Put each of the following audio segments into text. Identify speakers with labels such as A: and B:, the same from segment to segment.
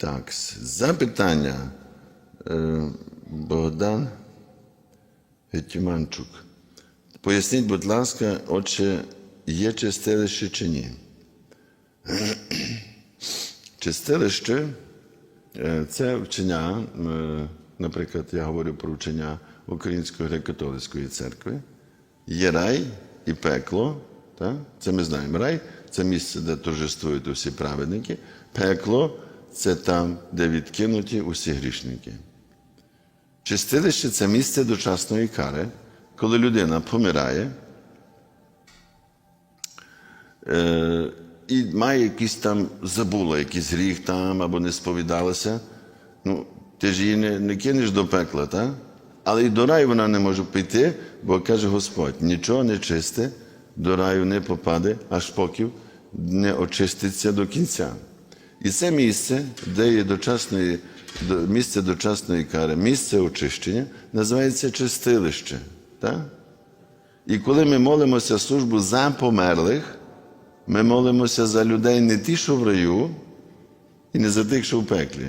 A: Так, запитання. Е, Богдан Гетіманчук. Поясніть, будь ласка, отче, є чистилище чи ні? Чистилище е, це вчення, е, наприклад, я говорю про вчення Української греко-католицької церкви. Є рай і пекло. Так? Це ми знаємо. Рай це місце, де торжествують усі праведники. Пекло це там, де відкинуті усі грішники. Чистилище це місце дочасної кари, коли людина помирає е, і має якийсь там забула, якийсь гріх там або не сповідалася. Ну, ти ж її не, не кинеш до пекла, так? Але і до раю вона не може піти, бо каже Господь: нічого не чисте, до раю не попаде, аж поки не очиститься до кінця. І це місце, де є дочасної, місце дочасної кари, місце очищення, називається чистилище. Так? І коли ми молимося службу за померлих, ми молимося за людей не ті, що в раю, і не за тих, що в пеклі.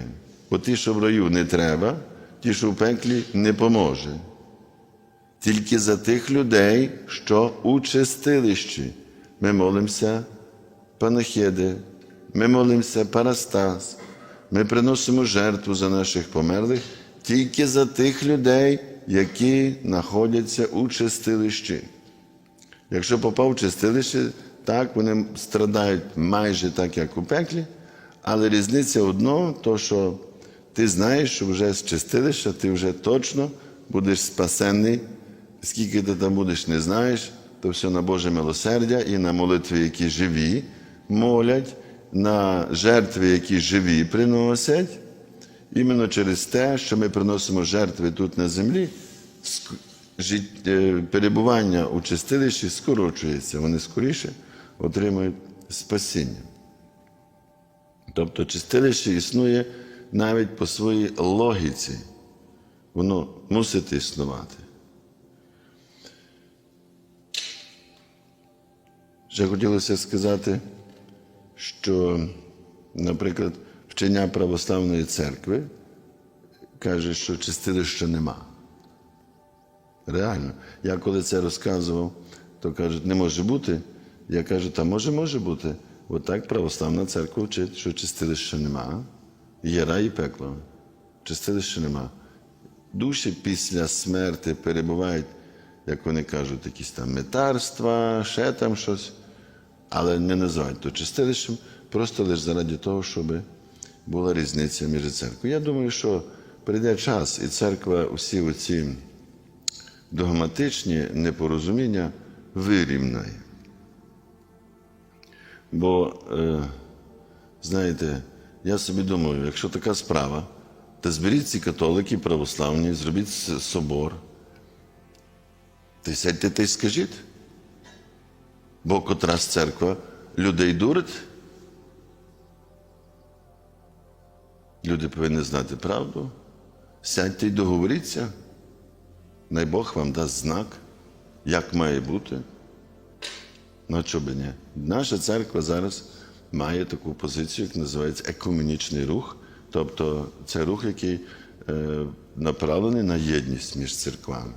A: Бо ті, що в раю не треба, ті, що в пеклі не поможе. Тільки за тих людей, що у чистилищі. Ми молимося панахиди, ми молимося парастас, ми приносимо жертву за наших померлих тільки за тих людей, які знаходяться у чистилищі. Якщо попав в чистилище, так вони страдають майже так, як у пеклі, але різниця одно, то що ти знаєш, що вже з чистилища ти вже точно будеш спасенний. Скільки ти там будеш, не знаєш, то все на Боже милосердя і на молитви, які живі, молять, на жертви, які живі приносять. Іменно через те, що ми приносимо жертви тут на землі, е, перебування у чистилищі скорочується, вони скоріше отримують спасіння. Тобто чистилище існує навіть по своїй логіці. Воно мусить існувати. Ще хотілося сказати, що, наприклад, вчення православної церкви каже, що чистилища нема. Реально. Я коли це розказував, то кажуть, не може бути. Я кажу, та може, може бути. Отак православна церква вчить, що чистилища нема. Є рай і пекло. Чистилища нема. Душі після смерти перебувають, як вони кажуть, якісь там метарства, ще там щось, але не називають то чистилищем, просто лише заради того, щоб була різниця між церквою. Я думаю, що прийде час, і церква усі оці догматичні непорозуміння вирівняє. Бо, е, знаєте, я собі думаю, якщо така справа, то зберіть ці католики православні, зробіть собор. Ти сядьте та й скажіть. Бо котрась церква людей дурить. Люди повинні знати правду. Сядьте й договоріться. Най Бог вам дасть знак, як має бути. Ну, чого би ні? Наша церква зараз має таку позицію, як називається екуменічний рух. Тобто це рух, який е, направлений на єдність між церквами.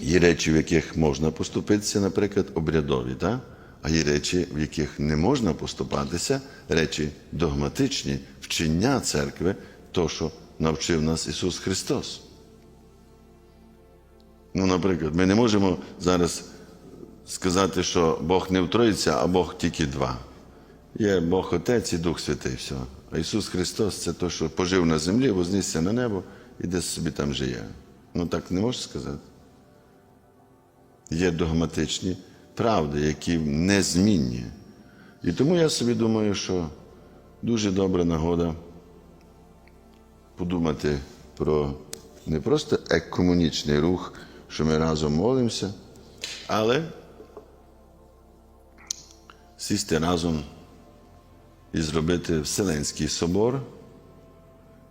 A: Є речі, в яких можна поступитися, наприклад, обрядові, так? а є речі, в яких не можна поступатися, речі догматичні, вчення церкви, то, що навчив нас Ісус Христос. Ну, наприклад, ми не можемо зараз сказати, що Бог не втроїться, а Бог тільки два. Є Бог Отець і Дух Святий, все. А Ісус Христос це той, що пожив на землі, вознісся на небо і десь собі там жиє. Ну так не можеш сказати. Є догматичні правди, які незмінні. І тому я собі думаю, що дуже добра нагода подумати про не просто екомунічний рух, що ми разом молимося, але сісти разом і зробити Вселенський собор,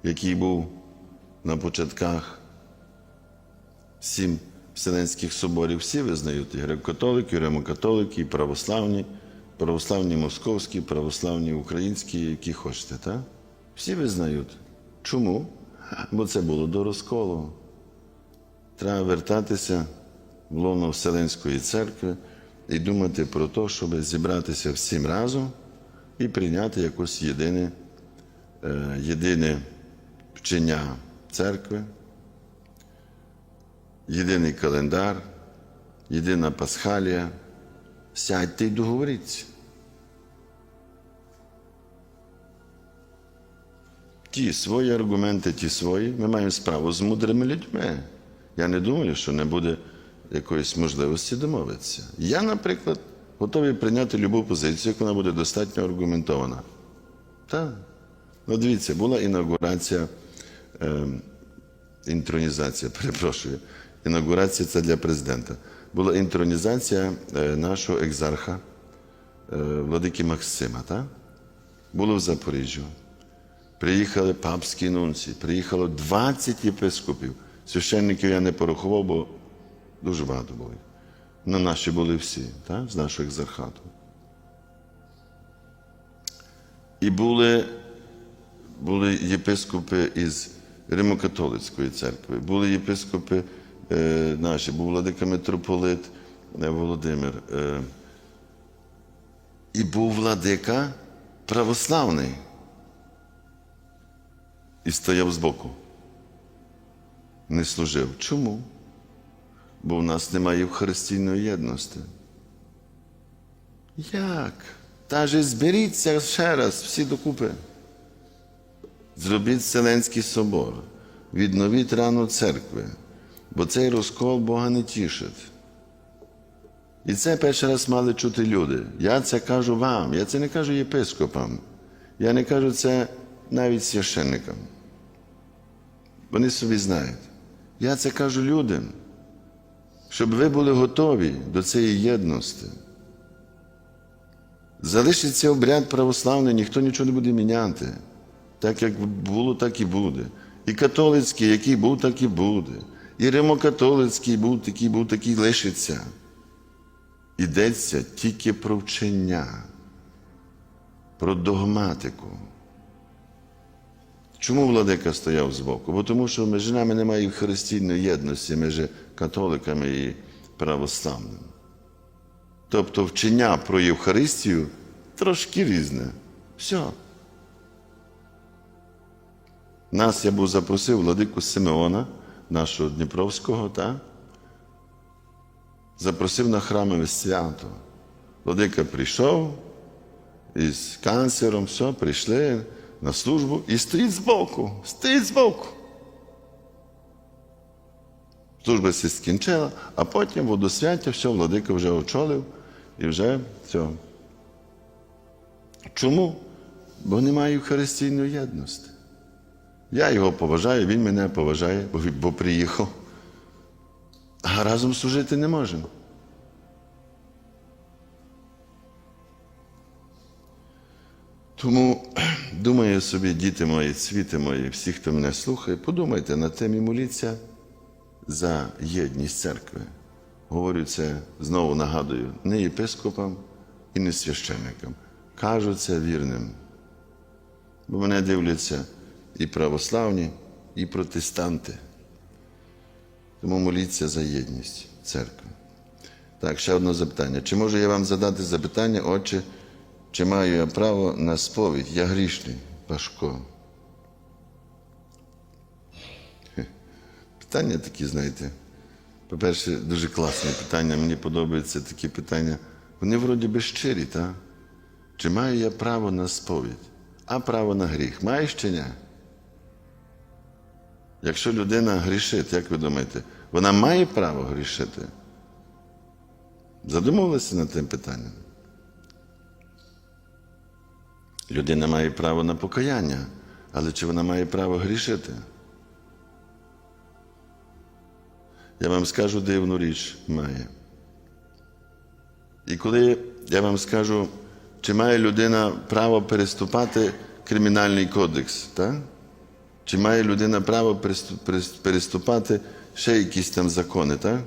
A: який був на початках сім Вселенських соборів. Всі визнають і греко-католики, і римокатолики, і православні, православні московські, православні українські, які хочете, так? Всі визнають. Чому? Бо це було до розколу. Треба вертатися в лоно Вселенської церкви і думати про те, щоб зібратися всім разом і прийняти якось єдине, е, єдине вчення церкви, єдиний календар, єдина пасхалія. Сядьте і договоріться. Ті свої аргументи, ті свої. Ми маємо справу з мудрими людьми. Я не думаю, що не буде якоїсь можливості домовитися. Я, наприклад, готовий прийняти любу позицію, як вона буде достатньо аргументована. Так. Ну, дивіться, була інаугурація, е, інтронізація, перепрошую. Інаугурація це для президента. Була інтронізація е, нашого екзарха е, владики Максима. Так? Було в Запоріжжю. Приїхали папські нунці, приїхало 20 єпископів. Священників я не порахував, бо дуже багато було. Ну, наші були всі, так? з нашого екзархату. І були, були єпископи із Римокатолицької церкви, були єпископи наші, був владика митрополит е, Володимир. Е, і був владика православний і стояв збоку. Не служив. Чому? Бо в нас немає Євхаристійної єдності. Як? Та же зберіться ще раз, всі докупи. Зробіть Вселенський собор, відновіть рану церкви, бо цей розкол Бога не тішить. І це перший раз мали чути люди. Я це кажу вам, я це не кажу єпископам, я не кажу це навіть священникам. Вони собі знають. Я це кажу людям, щоб ви були готові до цієї єдності. Залишиться обряд православний, ніхто нічого не буде міняти. Так як було, так і буде. І католицький, який був, так і буде. І римокатолицький був, такий був, такий лишиться. Йдеться тільки про вчення, про догматику. Чому владика стояв збоку? Бо тому що між нами немає христійної єдності між католиками і православними. Тобто вчення про Євхаристію трошки різне. Все. Нас я був запросив владику Симеона, нашого Дніпровського, та? запросив на храмове свято. Владика прийшов із канцером, все, прийшли на службу і стоїть збоку, стоїть збоку. Служба все скінчила, а потім водосвяття, все, владика вже очолив і вже все. Чому? Бо немає Євхаристійної єдності. Я його поважаю, він мене поважає, бо, приїхав. А разом служити не можемо. Тому думаю собі, діти мої, світи мої, всі, хто мене слухає, подумайте над тим і моліться за єдність церкви. Говорю це знову нагадую, не єпископам і не священникам. Кажу це вірним. Бо мене дивляться і православні, і протестанти. Тому моліться за єдність церкви. Так, ще одне запитання. Чи можу я вам задати запитання, отче, чи маю я право на сповідь? Я грішний, Пашко. Питання такі, знаєте. По-перше, дуже класне питання. Мені подобаються такі питання. Вони вроді би щирі, так? Чи маю я право на сповідь? А право на гріх? Маєш чи ні? Якщо людина грішить, як ви думаєте, вона має право грішити? Задумувалися над тим питанням? Людина має право на покаяння, але чи вона має право грішити? Я вам скажу дивну річ має. І коли я вам скажу, чи має людина право переступати кримінальний кодекс, так? Чи має людина право переступати ще якісь там закони, так?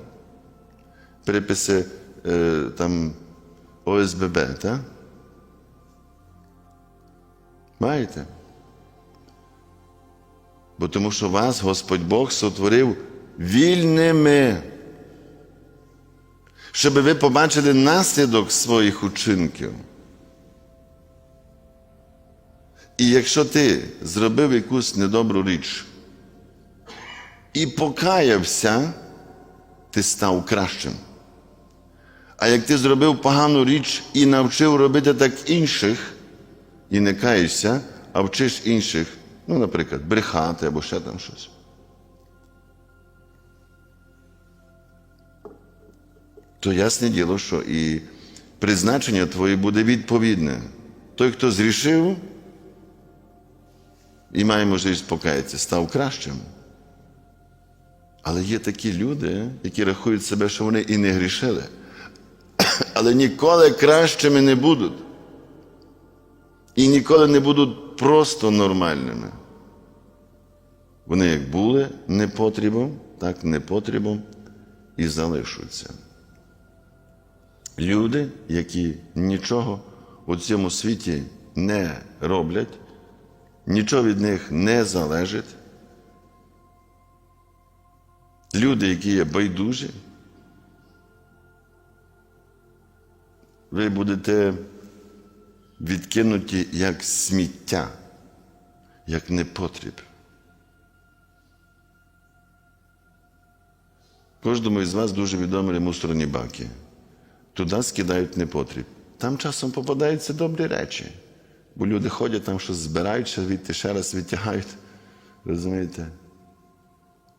A: Приписи е, там ОСББ, так? Маєте? Бо тому що вас Господь Бог сотворив вільними, щоб ви побачили наслідок своїх учинків. І якщо ти зробив якусь недобру річ і покаявся, ти став кращим. А як ти зробив погану річ і навчив робити так інших, і не каєшся, а вчиш інших, ну, наприклад, брехати або ще там щось. То ясне діло, що і призначення твоє буде відповідне. Той, хто зрішив і має можливість покаятися, став кращим. Але є такі люди, які рахують себе, що вони і не грішили, але ніколи кращими не будуть. І ніколи не будуть просто нормальними. Вони як були непотрібом, так непотрібом і залишаться. Люди, які нічого у цьому світі не роблять, нічого від них не залежить. Люди, які є байдужі, ви будете відкинуті як сміття, як непотріб. Кожному із вас дуже відомі мусорні баки. Туди скидають непотріб. Там часом попадаються добрі речі, бо люди ходять там щось збирають, ще звідти ще раз відтягають. Розумієте?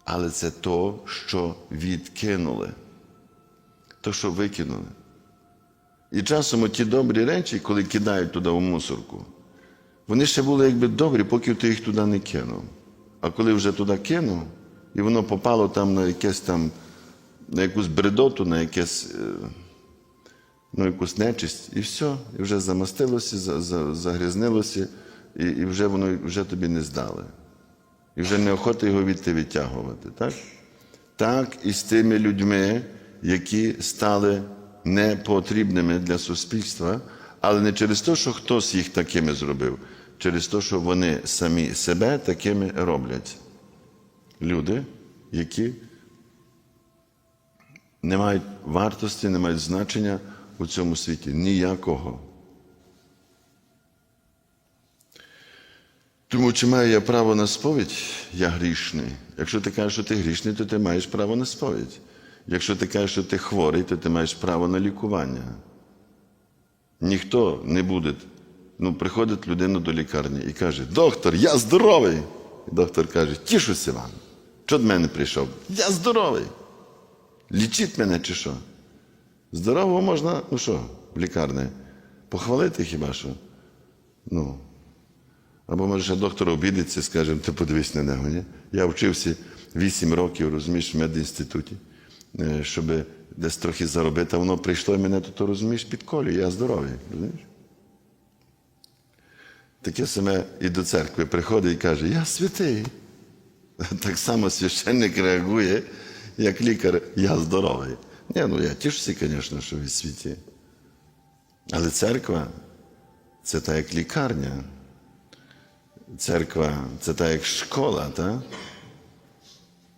A: Але це то, що відкинули, то, що викинули. І часом ті добрі речі, коли кидають туди в мусорку, вони ще були якби добрі, поки ти їх туди не кинув. А коли вже туди кинув, і воно попало там на якесь там, на якусь бредоту, на якесь, е, ну, якусь нечисть, і все, і вже замастилося, за- за- загрязнилося, і, і вже воно вже тобі не здали. І вже неохота його відти відтягувати. Так? так і з тими людьми, які стали непотрібними для суспільства, але не через те, що хтось їх такими зробив, через те, що вони самі себе такими роблять. Люди, які не мають вартості, не мають значення у цьому світі ніякого. Тому чи маю я право на сповідь, я грішний. Якщо ти кажеш, що ти грішний, то ти маєш право на сповідь. Якщо ти кажеш, що ти хворий, то ти маєш право на лікування. Ніхто не буде. Ну, приходить людина до лікарні і каже: доктор, я здоровий. І доктор каже, тішуся вам. Що до мене прийшов? Я здоровий. Лічіть мене чи що? Здорового можна, ну що, в лікарні? Похвалити хіба що? Ну, або може ще доктор обідеться, скаже, ти подивись на нього. Ні? Я вчився 8 років, розумієш, в медінституті, е, щоб десь трохи заробити, а воно прийшло і мене тут, розумієш, під колю, я здоровий. розумієш? Таке саме і до церкви приходить і каже, я святий. Так само священник реагує, як лікар, я здоровий. Ні, ну я тішуся, звісно, що ви святі. Але церква це та як лікарня. Церква це та як школа, так?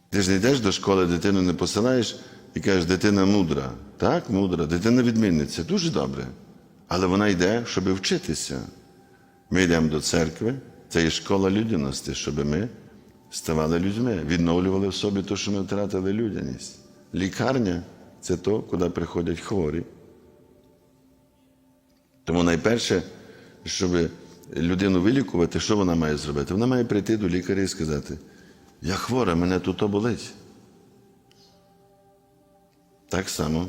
A: Ти ж не йдеш до школи, дитину не посилаєш і кажеш, дитина мудра. Так, мудра, дитина відмінниця, дуже добре. Але вона йде, щоб вчитися. Ми йдемо до церкви, це є школа людяності, щоб ми ставали людьми, відновлювали в собі те, що ми втратили людяність. Лікарня це то, куди приходять хворі. Тому найперше, щоб людину вилікувати, що вона має зробити? Вона має прийти до лікаря і сказати: я хвора, мене тут то болить. Так само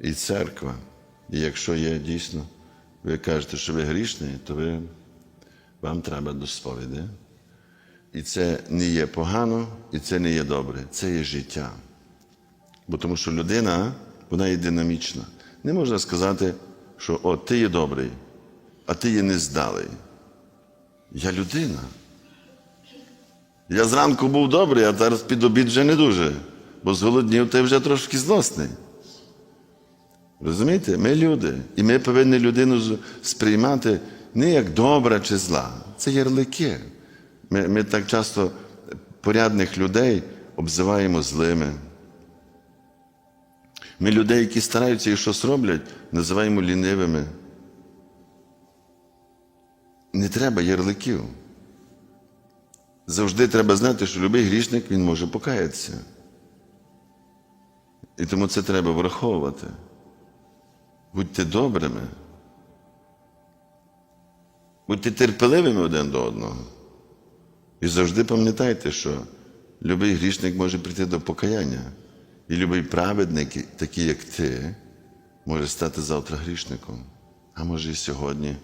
A: і церква. І якщо є дійсно, ви кажете, що ви грішний, то ви, вам треба до сповіді. І це не є погано, і це не є добре, це є життя. Бо тому що людина, вона є динамічна. Не можна сказати, що о, ти є добрий, а ти є нездалий. Я людина. Я зранку був добрий, а зараз під обід вже не дуже, бо зголоднів ти вже трошки злосний. Розумієте? Ми люди. І ми повинні людину сприймати не як добра чи зла. це ярлики. Ми, ми так часто порядних людей обзиваємо злими. Ми людей, які стараються і щось роблять, називаємо лінивими. Не треба ярликів. Завжди треба знати, що будь-який грішник він може покаятися. І тому це треба враховувати. Будьте добрими. Будьте терпеливими один до одного. І завжди пам'ятайте, що любий грішник може прийти до покаяння. І любий праведник, такий як ти, може стати завтра грішником, а може і сьогодні.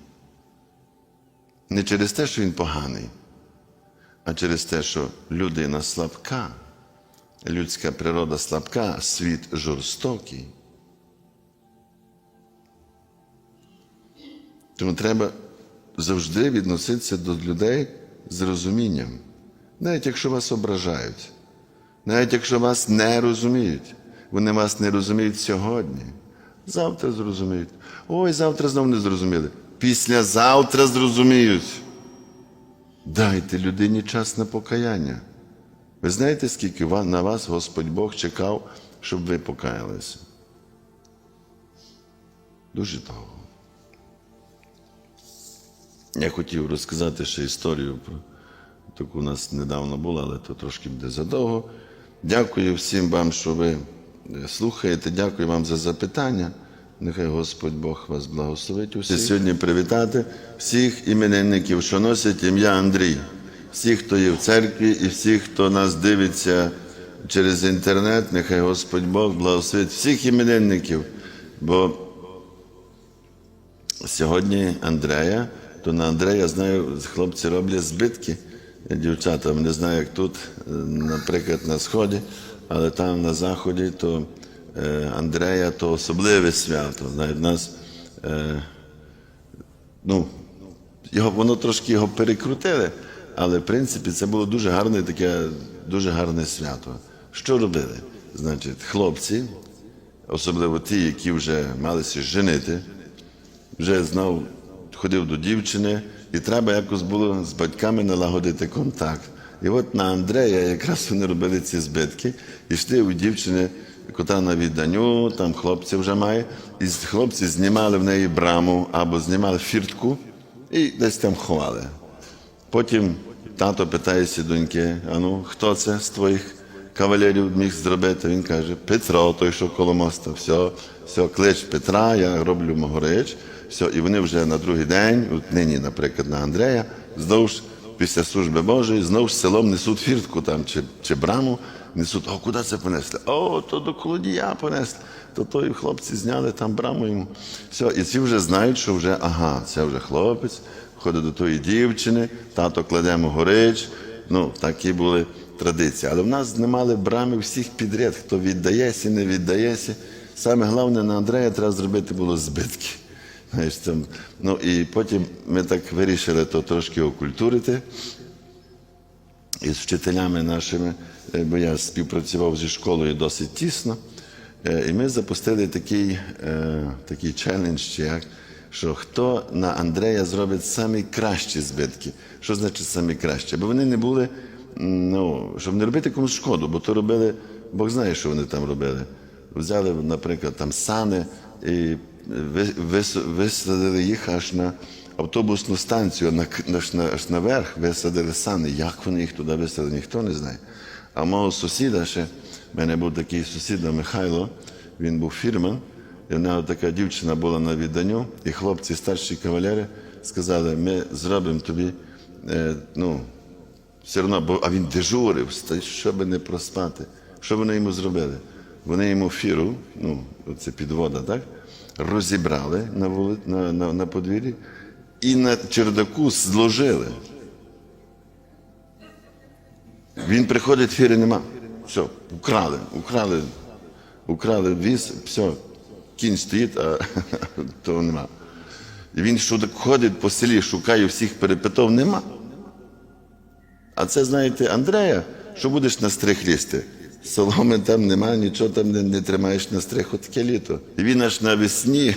A: Не через те, що він поганий, а через те, що людина слабка, людська природа слабка, світ жорстокий. Тому треба завжди відноситися до людей з розумінням, навіть якщо вас ображають, навіть якщо вас не розуміють, вони вас не розуміють сьогодні. Завтра зрозуміють. Ой, завтра знову не зрозуміли. Післязавтра зрозуміють. Дайте людині час на покаяння. Ви знаєте, скільки на вас Господь Бог чекав, щоб ви покаялися? Дуже довго. Я хотів розказати ще історію про таку у нас недавно була, але то трошки буде задовго. Дякую всім вам, що ви е, слухаєте. Дякую вам за запитання. Нехай Господь Бог вас благословить усіх. Сьогодні привітати всіх іменинників, що носять ім'я Андрій, всіх, хто є в церкві, і всіх, хто нас дивиться через інтернет. Нехай Господь Бог благословить всіх іменинників. Бо Сьогодні Андрея, то на Андрея знаю, хлопці роблять збитки. Дівчата, не знаю, як тут, наприклад, на сході, але там на заході, то е, Андрея то особливе свято. Знаєте, в нас е, ну, його, воно трошки його перекрутили, але в принципі це було дуже гарне таке, дуже гарне свято. Що робили? Значить, хлопці, особливо ті, які вже малися женити, вже знав, ходив до дівчини, і треба якось було з батьками налагодити контакт. І от на Андрея якраз вони робили ці збитки, і йшли у дівчини, кота на відданню, там хлопці вже має, і хлопці знімали в неї браму або знімали фіртку і десь там ховали. Потім тато питається доньки: а ну, хто це з твоїх кавалерів міг зробити? Він каже, Петро, той, що коло моста. Все, все, клич Петра, я роблю Могорич. Все, і вони вже на другий день, от нині, наприклад, на Андрея, здовж після служби Божої, знову ж селом несуть фіртку там чи, чи браму, несуть, о, куди це понесли? О, то до колодія понесли. То той хлопці зняли там браму йому. Все, і ці вже знають, що вже ага, це вже хлопець, ходить до тої дівчини, тато кладемо горич. Ну, такі були традиції. Але в нас знімали брами всіх підряд, хто віддається, не віддається. Саме головне на Андрея треба зробити було збитки. Знаєш, там, ну і потім ми так вирішили то трошки окультурити із вчителями нашими, е, бо я співпрацював зі школою досить тісно. Е, І ми запустили такий, е, такий челендж, як, що хто на Андрея зробить самі кращі збитки. Що значить самі кращі? Бо вони не були, ну, щоб не робити комусь шкоду, бо то робили, Бог знає, що вони там робили. Взяли, наприклад, там сани і висадили їх аж на автобусну станцію, аж, на, аж наверх висадили сани. Як вони їх туди висадили, ніхто не знає. А мого сусіда ще, в мене був такий сусід Михайло, він був фірман, і в нього така дівчина була на відданню, і хлопці, старші кавалери, сказали, ми зробимо тобі, е, ну, все одно, бо а він дежурив, щоб не проспати. Що вони йому зробили? Вони йому фіру, ну, це підвода, так? Розібрали на, вули, на, на, на подвір'ї і на чердаку зложили. Він приходить, фіри нема. Все, украли, украли, украли віз, все, кінь стоїть, а того нема. І він ходить по селі, шукає всіх перепитов, нема. А це, знаєте, Андрея, що будеш на стрих лізти? Соломи там немає, нічого там не, не тримаєш на стрих, от таке літо. І він аж навесні,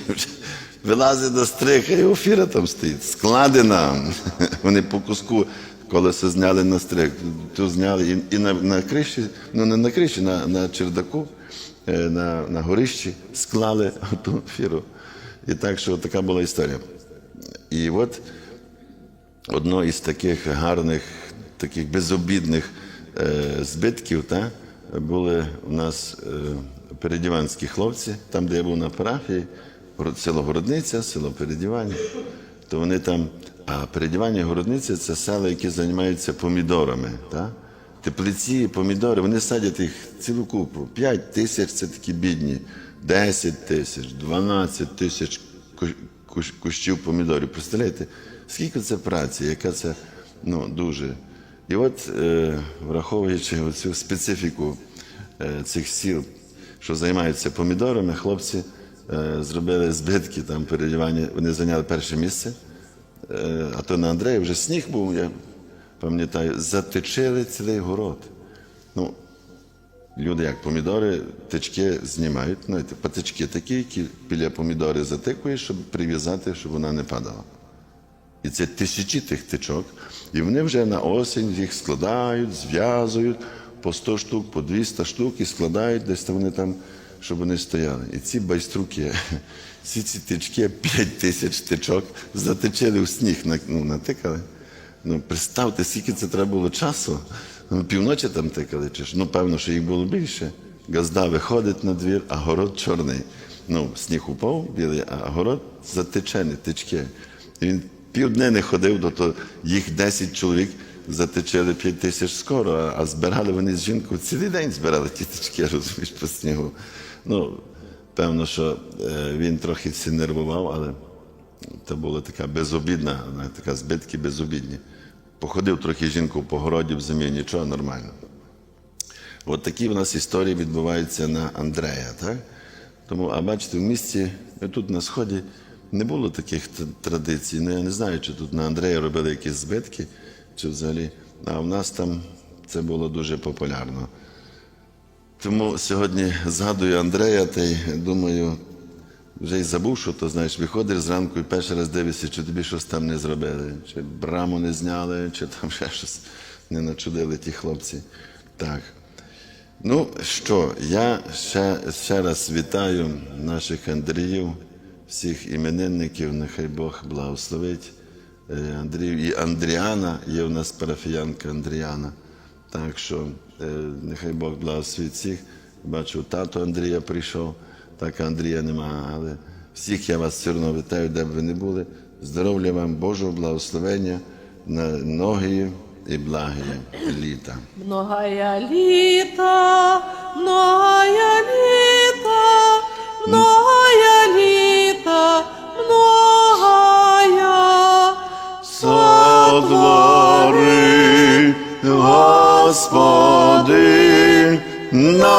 A: вилазить до стриха, і офіра там стоїть, складена. Вони по куску колеса зняли на стрих, ту зняли і, і на, на криші, ну не на криші, на, на чердаку, е, на, на горищі склали ту фіру. І так, що така була історія. І от одно із таких гарних, таких безобідних е, збитків, та, були у нас е, передіванські хлопці, там, де я був на парафії, село Городниця, село Передівання, то вони там, а Передівання Городниця це села, які займаються помідорами. Та? Теплиці, помідори, вони садять їх цілу купу. 5 тисяч це такі бідні, 10 тисяч, 12 тисяч кущів помідорів. Представляєте, скільки це праці, яка це ну, дуже. І от, е, враховуючи цю специфіку е, цих сіл, що займаються помідорами, хлопці е, зробили збитки там передівання, вони зайняли перше місце. А то на Андрея вже сніг був, я пам'ятаю, затичили цілий город. Ну, люди як помідори, тички знімають, знаєте, патички такі, які біля помідори затикуєш, щоб прив'язати, щоб вона не падала. І це тисячі тих тичок. І вони вже на осінь їх складають, зв'язують по 100 штук, по 200 штук і складають десь там вони там, щоб вони стояли. І ці байструки, всі ці тички, 5 тисяч тичок, затичили в сніг, ну, натикали. Ну, представте, скільки це треба було часу. Ну, півночі там тикали, чи ж? Ну, певно, що їх було більше. Газда виходить на двір, а город чорний. Ну, сніг упав білий, а город затичений, тички. І він півдня не ходив, то, то їх 10 чоловік затичили 5 тисяч скоро, а, збирали вони з жінкою цілий день збирали ті тички, розумієш, по снігу. Ну, певно, що е, він трохи це нервував, але це була така безобідна, така збитки безобідні. Походив трохи жінку по городі в зимі, нічого нормально. От такі в нас історії відбуваються на Андрея. Так? Тому, а бачите, в місті, тут на Сході не було таких традицій. Ну, я не знаю, чи тут на Андрея робили якісь збитки, чи взагалі. А в нас там це було дуже популярно. Тому сьогодні згадую Андрея та й думаю, вже й забув, що то знаєш, виходиш зранку і перший раз дивишся, чи тобі щось там не зробили, чи браму не зняли, чи там ще щось не начудили ті хлопці. Так. Ну що, я ще, ще раз вітаю наших Андріїв, всіх іменинників, нехай Бог благословить. Е, Андрію і Андріана, є у нас парафіянка Андріана. Так що е, нехай Бог благословить всіх. Бачу, тато Андрія прийшов, так Андрія нема, але всіх я вас все одно вітаю, де б ви не були. Здоров'я вам, Божого благословення на ноги і благі літа.
B: Многая літа, многая літа, многая
A: Господи, ногая,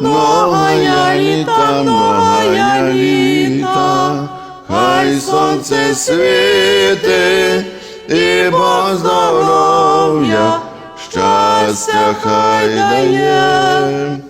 A: ногая літа, ногая літа, хай сонце світи, і Бог здоров'я, щастя хай дає.